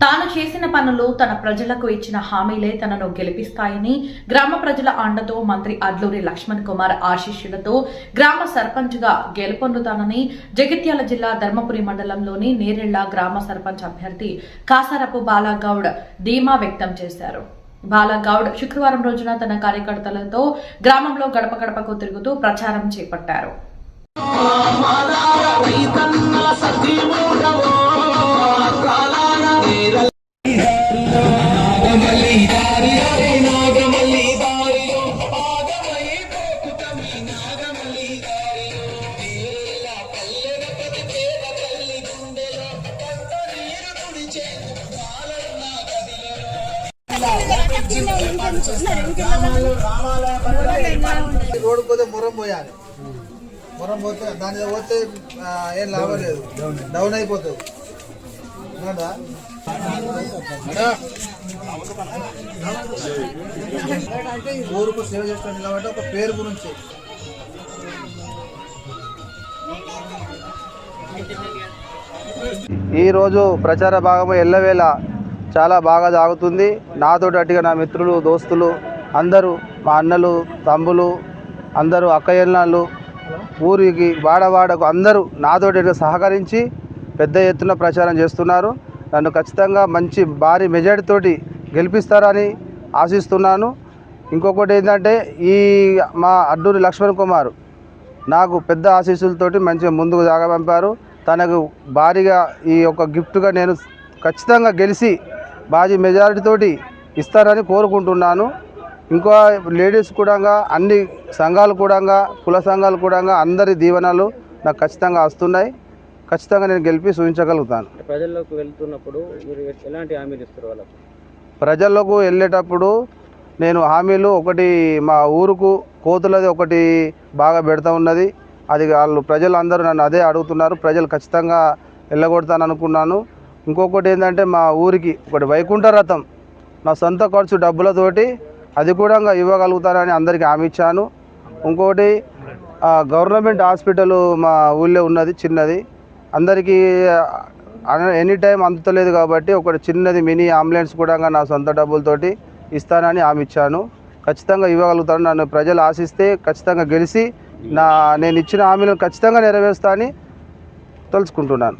తాను చేసిన పనులు తన ప్రజలకు ఇచ్చిన హామీలే తనను గెలిపిస్తాయని గ్రామ ప్రజల అండతో మంత్రి అడ్లూరి లక్ష్మణ్ కుమార్ ఆశీస్సులతో గ్రామ సర్పంచ్గా గెలుపొందుతానని జగిత్యాల జిల్లా ధర్మపురి మండలంలోని నేరెళ్ళ గ్రామ సర్పంచ్ అభ్యర్థి కాసారపు బాలాగౌడ్ ధీమా వ్యక్తం చేశారు. బాలాగౌడ్ శుక్రవారం రోజున తన కార్యకర్తలతో గ్రామంలో గడప గడపకు తిరుగుతూ ప్రచారం చేపట్టారు. రోడ్డు పోతే మొరం పోయాలి. మొరం పోతే దాని పోతే ఏం లాభం లేదు. డౌన్ అయిపోతుంది అంటే ఊరుకు సేవ చేస్తుంది కాబట్టి ఒక పేరు గురించి. ఈరోజు ప్రచార భాగము ఎల్లవేళ చాలా బాగా సాగుతుంది నాతోటి అట్టుగా నా మిత్రులు దోస్తులు అందరూ మా అన్నలు తమ్ములు అందరూ అక్కయ్యలు ఊరికి వాడవాడకు అందరూ నాతోటి సహకరించి పెద్ద ఎత్తున ప్రచారం చేస్తున్నారు. నన్ను ఖచ్చితంగా మంచి భారీ మెజార్టీతోటి గెలిపిస్తారని ఆశిస్తున్నాను. ఇంకొకటి ఏంటంటే ఈ మా అడ్డూరి లక్ష్మణ్ కుమార్ నాకు పెద్ద ఆశీస్సులతోటి మంచిగా ముందుకు సాగపంపారు తనకు భారీగా ఈ యొక్క గిఫ్ట్గా నేను ఖచ్చితంగా గెలిచి బాజీ మెజారిటీతోటి ఇస్తారని కోరుకుంటున్నాను. ఇంకో లేడీస్ కూడా అన్ని సంఘాలు కూడా కుల సంఘాలు కూడా అందరి దీవెనలు నాకు ఖచ్చితంగా వస్తున్నాయి. ఖచ్చితంగా నేను గెలిపి చూపించగలుగుతాను. అంటే ప్రజల్లోకి వెళ్తున్నప్పుడు మీరు ఎలాంటి హామీలు ఇస్తారు వాళ్ళకు? ప్రజలకు వెళ్ళేటప్పుడు నేను హామీలు ఒకటి మా ఊరుకు కోతులది ఒకటి బాగా పెడతా ఉన్నది. అది వాళ్ళు ప్రజలు అందరూ నన్ను అదే అడుగుతున్నారు. ప్రజలు ఖచ్చితంగా వెళ్ళగొడతాను అనుకున్నాను ఇంకొకటి ఏంటంటే మా ఊరికి ఒకటి వైకుంఠ రథం. నా సొంత ఖర్చు డబ్బులతోటి అది కూడా ఇవ్వగలుగుతారని అందరికీ హామీ ఇచ్చాను. ఇంకొకటి గవర్నమెంట్ హాస్పిటల్ మా ఊళ్ళో ఉన్నది చిన్నది. అందరికీ ఎనీ టైం అందుతలేదు కాబట్టి ఒకటి చిన్నది మినీ అంబులెన్స్ కూడా నా సొంత డబ్బులతోటి ఇస్తానని హామీ ఇచ్చాను. ఖచ్చితంగా ఇవ్వగలుగుతాను నన్ను ప్రజలు ఆశిస్తే ఖచ్చితంగా గెలిచి నా నేను ఇచ్చిన హామీలను ఖచ్చితంగా నెరవేరుస్తా అని తెలుసుకుంటున్నాను